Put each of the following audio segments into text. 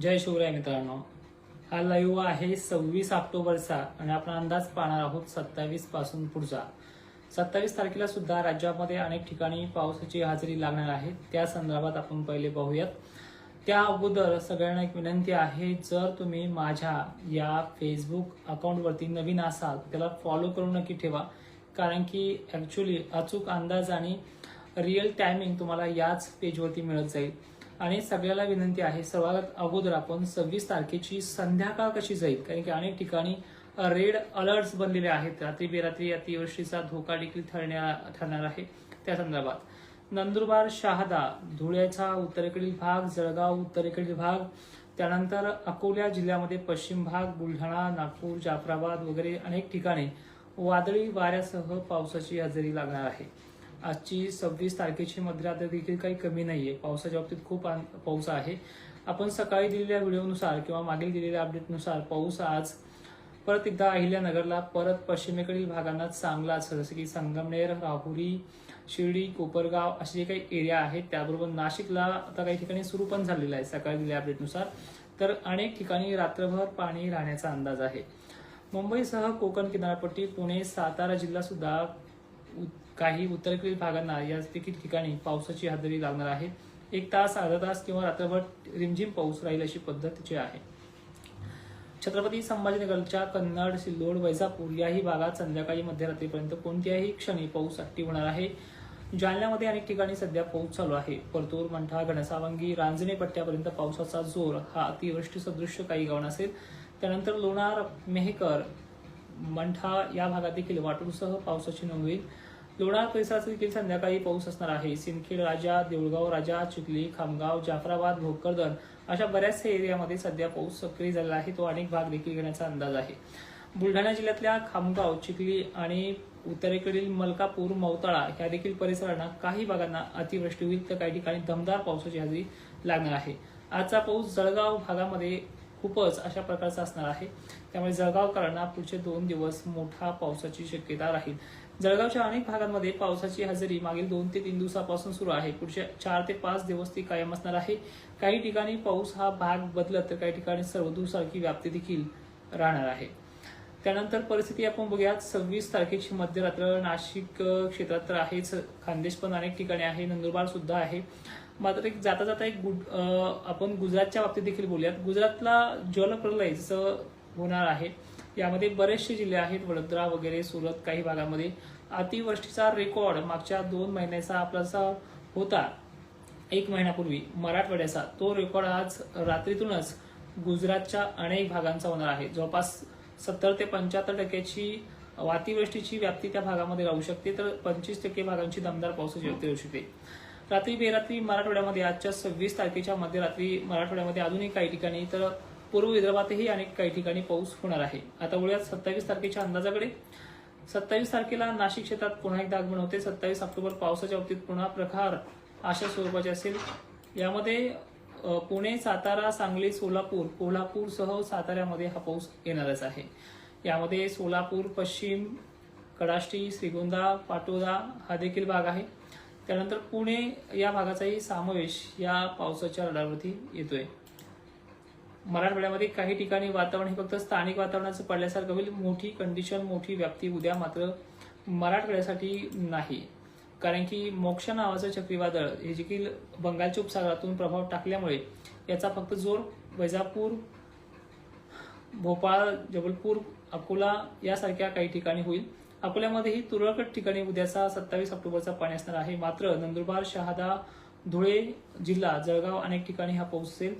जय शिवराय मित्रांनो. हा लाईव्ह आहे सव्वीस ऑक्टोबरचा आणि आपण अंदाज पाहणार आहोत सत्तावीसपासून पुढचा. सत्तावीस तारखेला सुद्धा राज्यामध्ये अनेक ठिकाणी पावसाची हजेरी लागणार आहे. त्या संदर्भात आपण पहिले पाहूयात. त्या अगोदर सगळ्यांना एक विनंती आहे जर तुम्ही माझ्या या फेसबुक अकाउंटवरती नवीन असाल त्याला फॉलो करून नक्की ठेवा. कारण की ॲक्च्युली अचूक अंदाज आणि रिअल टायमिंग तुम्हाला याच पेजवरती मिळत जाईल. आणि सगळ्याला विनंती आहे सर्वात अगोदर आपण सव्वीस तारखेची संध्याकाळ कशी जाईल? कारण की अनेक ठिकाणी रेड अलर्ट्स बनलेले आहेत. रात्री बेरात्री अतिवृष्टीचा धोका देखील ठरण्या ठरणार आहे त्या संदर्भात. नंदुरबार शहादा धुळ्याचा उत्तरेकडील भाग जळगाव उत्तरेकडील भाग त्यानंतर अकोला जिल्ह्यामध्ये पश्चिम भाग बुलढाणा नागपूर जाफराबाद वगैरे अनेक ठिकाणी वादळी वाऱ्यासह पावसाची हजेरी लागणार आहे. आजची सव्वीस तारखेची मध्यरात्र देखील काही कमी नाहीये. पावसाच्या बाबतीत खूप आन- पाऊस आहे. आपण सकाळी दिलेल्या व्हिडिओनुसार किंवा मागील दिलेल्या अपडेटनुसार पाऊस आज परत एकदा अहिल्यानगरला परत पश्चिमेकडील भागांना चांगला असेल जसं की संगमनेर राहुरी शिर्डी कोपरगाव असे जे काही एरिया आहेत त्याबरोबर नाशिकला आता काही ठिकाणी सुरू पण झालेलं आहे सकाळी दिलेल्या अपडेटनुसार. तर अनेक ठिकाणी रात्रभर पाणी राहण्याचा अंदाज आहे. मुंबईसह कोकण किनारपट्टी पुणे सातारा जिल्हा सुद्धा काही उत्तरेकडील भागांना या देखील ठिकाणी पावसाची हजेरी लागणार आहे. एक तास अर्धा तास किंवा रात्रभर रिमझिम पाऊस राहील अशी पद्धतीची आहे. छत्रपती संभाजीनगरच्या कन्नड सिल्लोड वैजापूर याही भागात संध्याकाळी मध्यरात्रीपर्यंत कोणत्याही क्षणी पाऊस अट्टी होणार आहे. जालन्यामध्ये अनेक ठिकाणी सध्या पाऊस चालू आहे. परतूर मंठा घनसावंगी रांजणे पट्ट्यापर्यंत पावसाचा जोर हा अतिवृष्टी सदृश्य काही गावून असेल. त्यानंतर लोणार मेहकर मंठा या भागात देखील वाटूरसह पावसाची नोंद होईल. लोणार परिसरात देखील संध्याकाळी पाऊस असणार आहे. सिंदखेड राजा देऊळगाव राजा चिखली खामगाव जाफराबाद भोकरदन अशा बऱ्याचशा एरियामध्ये सध्या पाऊस सक्रिय झालेला आहे. तो अनेक भाग देखील घेण्याचा अंदाज आहे. बुलढाणा जिल्ह्यातल्या खामगाव चिखली आणि उत्तरेकडील मलकापूर मौताळा ह्या देखील परिसरांना काही भागांना अतिवृष्टी होईल तर काही ठिकाणी दमदार पावसाची हजेरी लागणार आहे. आजचा पाऊस जळगाव भागामध्ये खूपच अशा प्रकारचा असणार आहे. त्यामुळे जळगावकरांना पुढचे दोन दिवस मोठा पावसाची शक्यता राहील. जळगावच्या अनेक भागांमध्ये पावसाची हजेरी मागील दोन ते तीन दिवसापासून सुरू आहे. पुढच्या चार ते पाच दिवस ती कायम असणार आहे. काही ठिकाणी पाऊस हा भाग बदलत तर काही ठिकाणी सर्वदूरसारखी व्याप्ती देखील राहणार आहे. त्यानंतर परिस्थिती आपण बघूयात. सव्वीस तारखेची मध्यरात्र नाशिक क्षेत्रात तर आहेच. खानदेश पण अनेक ठिकाणी आहे. नंदुरबार सुद्धा आहे. मात्र एक जाता जाता एक गुड आपण गुजरातच्या बाबतीत देखील बोलूयात. गुजरातला जलप्रलय जसं होणार आहे यामध्ये बरेचसे जिल्हे आहेत. वडोदरा वगैरे सुरत काही भागामध्ये अतिवृष्टीचा रेकॉर्ड मागच्या दोन महिन्याचा आपला होता. एक महिन्यापूर्वी मराठवाड्याचा तो रेकॉर्ड आज रात्रीतूनच गुजरातच्या अनेक भागांचा होणार आहे. जवळपास सत्तर ते पंच्याहत्तर टक्क्याची अतिवृष्टीची व्याप्ती त्या भागामध्ये राहू शकते. तर पंचवीस टक्के भागांची दमदार पावसाची व्याप्ती राहू शकते. रात्री बेरात्री मराठवाड्यामध्ये आजच्या सव्वीस तारखेच्या मध्यरात्री मराठवाड्यामध्ये अजूनही काही ठिकाणी तर पूर्व विदर्भातही अनेक काही ठिकाणी पाऊस होणार आहे. आता वळूयात सत्तावीस तारखेच्या अंदाजाकडे. सत्तावीस तारखेला नाशिक क्षेत्रात पुन्हा एकदा आगमन होते. सत्तावीस ऑक्टोबर पावसाच्या बाबतीत पुन्हा प्रखार अशा स्वरूपाचे असेल. यामध्ये पुणे सातारा सांगली सोलापूर कोल्हापूरसह साताऱ्यामध्ये हा पाऊस येणारच आहे. यामध्ये सोलापूर पश्चिम कडाष्टी श्रीगोंदा पाटोदा हा देखील भाग आहे. त्यानंतर पुणे या भागाचाही समावेश या पावसाच्या रडावरती येतोय. मराठवाड्यामध्ये काही ठिकाणी वातावरण हे फक्त स्थानिक वातावरणाचं पडल्यासारखं होईल. मोठी कंडिशन मोठी व्याप्ती उद्या मात्र मराठवाड्यासाठी नाही. कारण की मोक्ष नावाचं चक्रीवादळ हे देखील बंगालच्या उपसागरातून प्रभाव टाकल्यामुळे याचा फक्त जोर वैजापूर भोपाळ जबलपूर अकोला यासारख्या काही ठिकाणी होईल. अकोल्यामध्येही तुरळक ठिकाणी उद्याचा सत्तावीस ऑक्टोबरचा पाणी असणार आहे. मात्र नंदुरबार शहादा धुळे जिल्हा जळगाव अनेक ठिकाणी हा पाऊस असेल.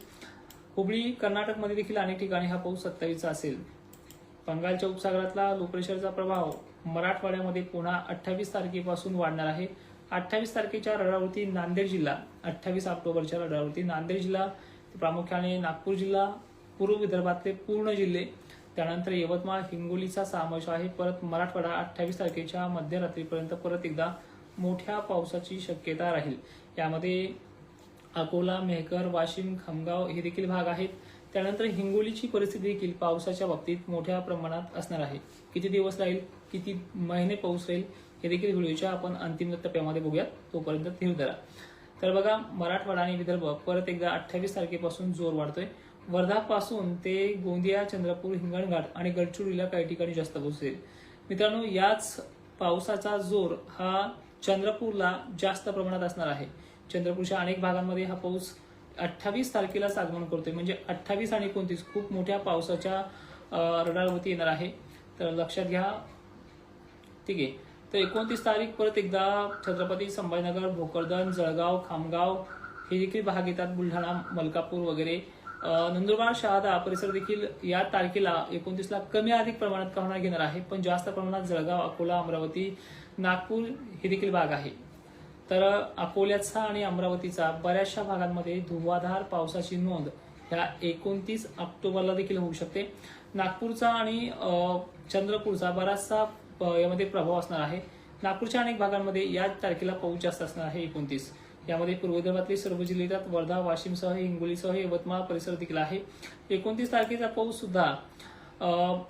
हुबळी कर्नाटकमध्ये देखील अनेक ठिकाणी हा पाऊस सत्तावीसचा असेल. बंगालच्या उपसागरातला लो प्रेशरचा प्रभाव मराठवाड्यामध्ये पुन्हा अठ्ठावीस तारखेपासून वाढणार आहे. अठ्ठावीस तारखेच्या रडावरती नांदेड जिल्हा अठ्ठावीस ऑक्टोबरच्या रडावरती नांदेड जिल्हा प्रामुख्याने नागपूर जिल्हा पूर्व विदर्भातले पूर्ण जिल्हे. त्यानंतर यवतमाळ हिंगोलीचा समावेश आहे. परत मराठवाडा अठ्ठावीस तारखेच्या मध्यरात्रीपर्यंत परत एकदा मोठ्या पावसाची शक्यता राहील. यामध्ये अकोला मेहकर वाशिम खामगाव हे देखील भाग आहेत. त्यानंतर हिंगोलीची परिस्थिती देखील पावसाच्या बाबतीत मोठ्या प्रमाणात असणार आहे. किती दिवस राहील किती महिने पाऊस राहील हे देखील व्हिडिओच्या आपण अंतिम टप्प्यामध्ये बघूयात. तोपर्यंत धीर धरा. तर बघा मराठवाडा आणि विदर्भ परत एकदा अठ्ठावीस तारखेपासून जोर वाढतोय. वर्धापासून ते गोंदिया चंद्रपूर हिंगणघाट आणि गडचिरोलीला काही ठिकाणी जास्त पोहोचेल मित्रांनो याच पावसाचा जोर हा चंद्रपूरला जास्त प्रमाणात असणार आहे. चंद्रपूरच्या अनेक भागांमध्ये हा पाऊस अठ्ठावीस तारखेलाच आगमन करतोय. म्हणजे अठ्ठावीस आणि एकोणतीस खूप मोठ्या पावसाच्या रडारवरती येणार आहे. तर लक्षात घ्या. ठीक आहे. तर एकोणतीस तारीख परत एकदा छत्रपती संभाजीनगर भोकरदन जळगाव खामगाव हे देखील भाग येतात. बुलढाणा मलकापूर वगैरे. नंदुरबार शहादा परिसर देखील या तारखेला एकोणतीसला कमी अधिक प्रमाणात का घेणार आहे. पण जास्त प्रमाणात जळगाव अकोला अमरावती नागपूर हे देखील भाग आहे. तर अकोल्याचा आणि अमरावतीचा बऱ्याचशा भागांमध्ये धुवाधार पावसाची नोंद ह्या एकोणतीस ऑक्टोबरला देखील होऊ शकते. नागपूरचा आणि चंद्रपूरचा बराचसा यामध्ये प्रभाव असणार आहे. नागपूरच्या अनेक भागांमध्ये या तारखेला पाऊस जास्त असणार आहे एकोणतीस. यामध्ये पूर्व विदर्भातले सर्व जिल्हे येतात. वर्धा वाशिमसह हिंगोलीसह यवतमाळ परिसर देखील आहे. एकोणतीस तारखेचा पाऊस सुद्धा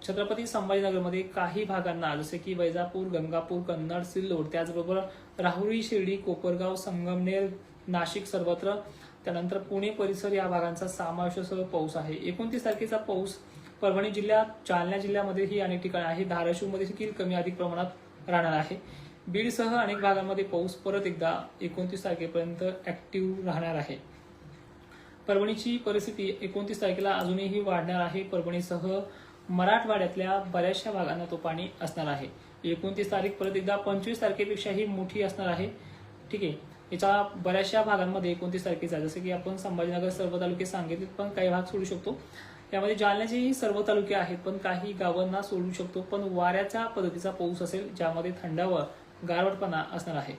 छत्रपती संभाजीनगरमध्ये काही भागांना जसे की वैजापूर गंगापूर कन्नड सिल्लोड त्याचबरोबर राहुरी शिर्डी कोपरगाव संगमनेर नाशिक सर्वत्र. त्यानंतर पुणे परिसर या भागांचा समावेशासह पाऊस आहे. एकोणतीस तारखेचा पाऊस परभणी जिल्ह्यात जालना जिल्ह्यामध्येही अनेक ठिकाणी आहे धाराशिवमध्ये देखील कमी अधिक प्रमाणात राहणार आहे. बीडसह अनेक भागांमध्ये पाऊस परत एकदा एकोणतीस तारखेपर्यंत ऍक्टिव्ह राहणार आहे. परभणीची परिस्थिती एकोणतीस तारखेला अजूनही वाढणार आहे. परभणीसह मराठवाड्यातल्या बऱ्याचशा भागांना तो पाणी असणार आहे. एकोणतीस तारीख परत एकदा पंचवीस तारखेपेक्षाही मोठी असणार आहे. ठीक आहे. याच्या बऱ्याचशा भागांमध्ये एकोणतीस तारखेचा जसं की आपण संभाजीनगर सर्व तालुके सांगितले पण काही भाग सोडू शकतो. त्यामध्ये जालन्याचेही सर्व तालुके आहेत पण काही गावांना सोडू शकतो. पण वाऱ्याच्या पद्धतीचा पाऊस असेल ज्यामध्ये थंडावर गारवटपणा असणार आहे.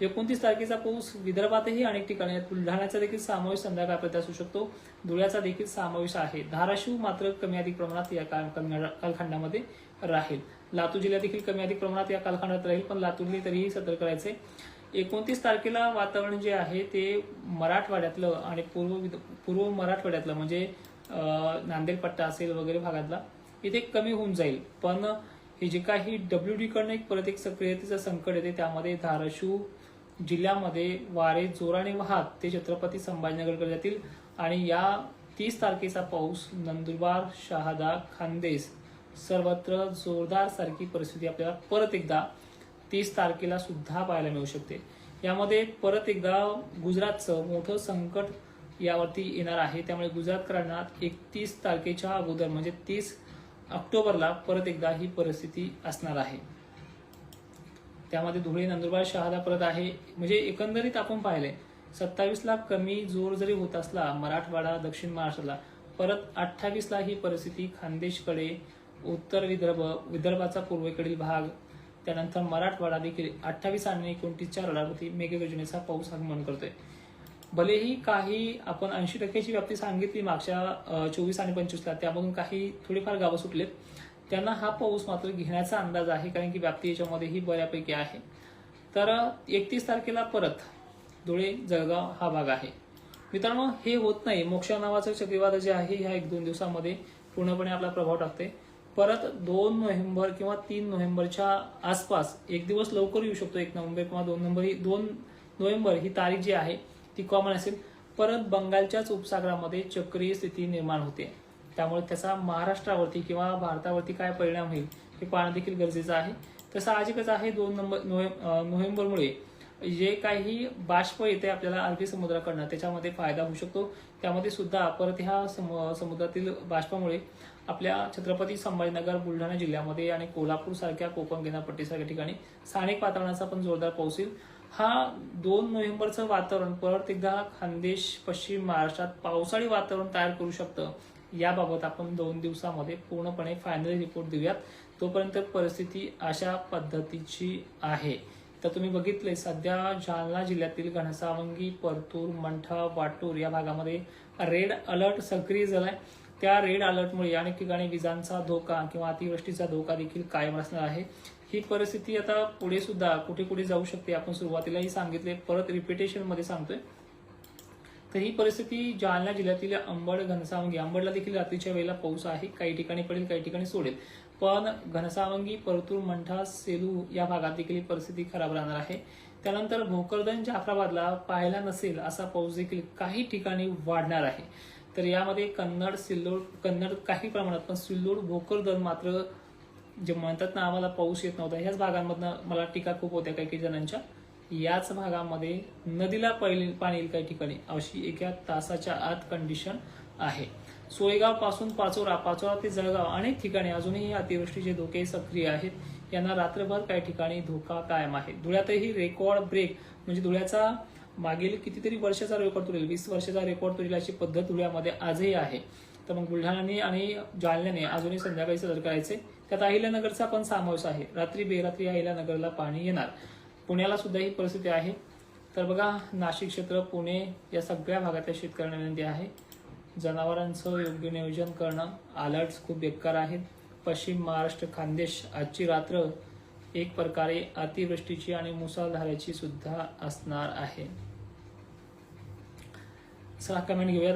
एकोणतीस तारखेचा पाऊस विदर्भातही अनेक ठिकाणी आहेत. बुलढाण्याचा देखील समावेश संध्याकाळपर्यंत असू शकतो. धुळ्याचा देखील समावेश आहे. धाराशिव मात्र कमी अधिक प्रमाणात या काल- काल- कालखंडामध्ये राहील. लातूर जिल्ह्यात देखील कमी अधिक प्रमाणात या कालखंडात राहील पण लातूरने तरीही सतर्क करायचे एकोणतीस तारखेला वातावरण जे आहे ते मराठवाड्यातलं आणि पूर्व विद- पूर्व मराठवाड्यातलं म्हणजे नांदेड पट्टा असेल वगैरे भागातला इथे कमी होऊन जाईल. पण हे जे काही डब्ल्यू डी कडनं एक परत एक सक्रियतेचं संकट येते त्यामध्ये धाराशिव जिल्ह्यामध्ये वारे जोराने वाहत ते छत्रपती संभाजीनगरकडे जातील. आणि या तीस तारखेचा पाऊस नंदुरबार शहादा खानदेश सर्वत्र जोरदार सारखी परिस्थिती आपल्याला परत एकदा तीस तारखेला सुद्धा पाहायला मिळू शकते. यामध्ये परत एकदा गुजरातचं मोठं संकट यावरती येणार आहे. त्यामुळे गुजरातकरांना एकतीस तारखेच्या अगोदर म्हणजे तीस ऑक्टोबरला परत एकदा ही परिस्थिती असणार आहे. त्यामध्ये धुळे नंदुरबार शहादा परत आहे. म्हणजे एकंदरीत आपण पाहिले सत्तावीसला कमी जोर जरी होत असला मराठवाडा दक्षिण महाराष्ट्राला परत अठ्ठावीसला ही परिस्थिती खानदेशकडे उत्तर विदर्भ विदर्भाचा पूर्वेकडील भाग त्यानंतर मराठवाडा देखील अठ्ठावीस आणि एकोणतीसच्या रडावरती मेघगर्जनेचा पाऊस आगमन करतोय. भलेही काही आपण ऐंशी टक्क्याची व्याप्ती सांगितली मागच्या चोवीस आणि पंचवीसला त्यामधून काही थोडीफार गावं सुटलेत. त्यांना हा पाऊस मात्र घेण्याचा अंदाज आहे कारण की व्याप्ती याच्यामध्येही बऱ्यापैकी आहे. तर एकतीस तारखेला परत धुळे जळगाव हा भाग आहे. मित्रांनो हे होत नाही. मोक्षा नावाचं चक्रीवाद जे आहे ह्या एक दोन दिवसामध्ये पूर्णपणे आपला प्रभाव टाकते. परत दोन नोव्हेंबर किंवा तीन नोव्हेंबरच्या आसपास एक दिवस लवकर येऊ शकतो एक नोव्हेंबर किंवा दोन नोव्हेंबर ही दोन नोव्हेंबर ही तारीख जी आहे ती कॉमन असेल. परत बंगालच्याच उपसागरामध्ये चक्रीय स्थिती निर्माण होते. त्यामुळे त्याचा महाराष्ट्रावरती किंवा भारतावरती काय परिणाम होईल हे पाहणं देखील गरजेचं आहे. तर साहजिकच आहे दोन नंबर नोव्हे- नोव्हेंबरमुळे जे काही बाष्प येते आपल्याला अरबी समुद्राकडनं त्याच्यामध्ये फायदा होऊ शकतो. त्यामध्ये सुद्धा परत ह्या सम- समुद्रातील बाष्पामुळे आपल्या छत्रपती संभाजीनगर बुलढाणा जिल्ह्यामध्ये आणि कोल्हापूर सारख्या कोकण किनारपट्टीसारख्या ठिकाणी स्थानिक वातावरणाचा पण जोरदार पाऊस येईल. हा दोन नोव्हेंबरचं वातावरण परत एकदा खानदेश पश्चिम महाराष्ट्रात पावसाळी वातावरण तयार करू शकतं. याबाबत आपण दोन दिवसामध्ये पूर्णपणे फायनल रिपोर्ट देऊयात. तोपर्यंत परिस्थिती अशा पद्धतीची आहे. तर तुम्ही बघितले सध्या जालना जिल्ह्यातील घनसावंगी परतूर मंठा वाटूर या भागामध्ये रेड अलर्ट सक्रिय झालाय. त्या रेड अलर्टमुळे अनेक ठिकाणी विजांचा धोका किंवा अतिवृष्टीचा धोका देखील कायम असणार आहे. ही परिस्थिती आता पुढे सुद्धा कुठे कुठे जाऊ शकते आपण सुरुवातीलाही सांगितले परत रिपिटेशनमध्ये सांगतोय. तर ही परिस्थिती जालना जिल्ह्यातील अंबड घनसावंगी. अंबडला देखील रात्रीच्या वेळेला पाऊस आहे. काही ठिकाणी पडेल काही ठिकाणी सोडेल. पण घनसावंगी परतूर मंठा सेलू या भागात देखील ही परिस्थिती खराब राहणार आहे. त्यानंतर भोकरदन जाफराबादला पाहायला नसेल असा पाऊस देखील काही ठिकाणी वाढणार आहे. तर यामध्ये कन्नड सिल्लोड कन्नड काही प्रमाणात पण सिल्लोड भोकरदन मात्र जे म्हणतात ना आम्हाला पाऊस येत नव्हता. ह्याच भागांमधनं मला टीका खूप होत्या काही काही जणांच्या. याच भागामध्ये नदीला पहिले पाणी येईल काही ठिकाणी. अशी एका तासाच्या आत कंडिशन आहे. सोयगावपासून पाचोरा पाचोरा ते जळगाव अनेक ठिकाणी अजूनही अतिवृष्टीचे धोके सक्रिय आहेत. यांना रात्रभर काही ठिकाणी धोका कायम आहे. धुळ्यातही रेकॉर्ड ब्रेक म्हणजे धुळ्याचा मागील कितीतरी वर्षाचा रेकॉर्ड तुरेल वीस वर्षाचा रेकॉर्ड तुरेल अशी पद्धत धुळ्यामध्ये आजही आहे. तर मग बुलढाणाने आणि जालन्याने अजूनही संध्याकाळी सदर करायचे. त्यात अहिल्यानगरचा पण समावेश आहे. रात्री बेरात्री अहिल्यानगरला पाणी येणार. पुण्याला सुद्धा ही परिस्थिती आहे. तर बघा नाशिक क्षेत्र पुणे या सगळ्या भागातल्या शेतकऱ्यांना विनंती आहे. जनावरांचं योग्य नियोजन करणं अलर्ट्स खूप बेकार आहेत. पश्चिम महाराष्ट्र खानदेश आजची रात्र एक प्रकारे अतिवृष्टीची आणि मुसळधाराची सुद्धा असणार आहे. चला कमेंट घेऊयात.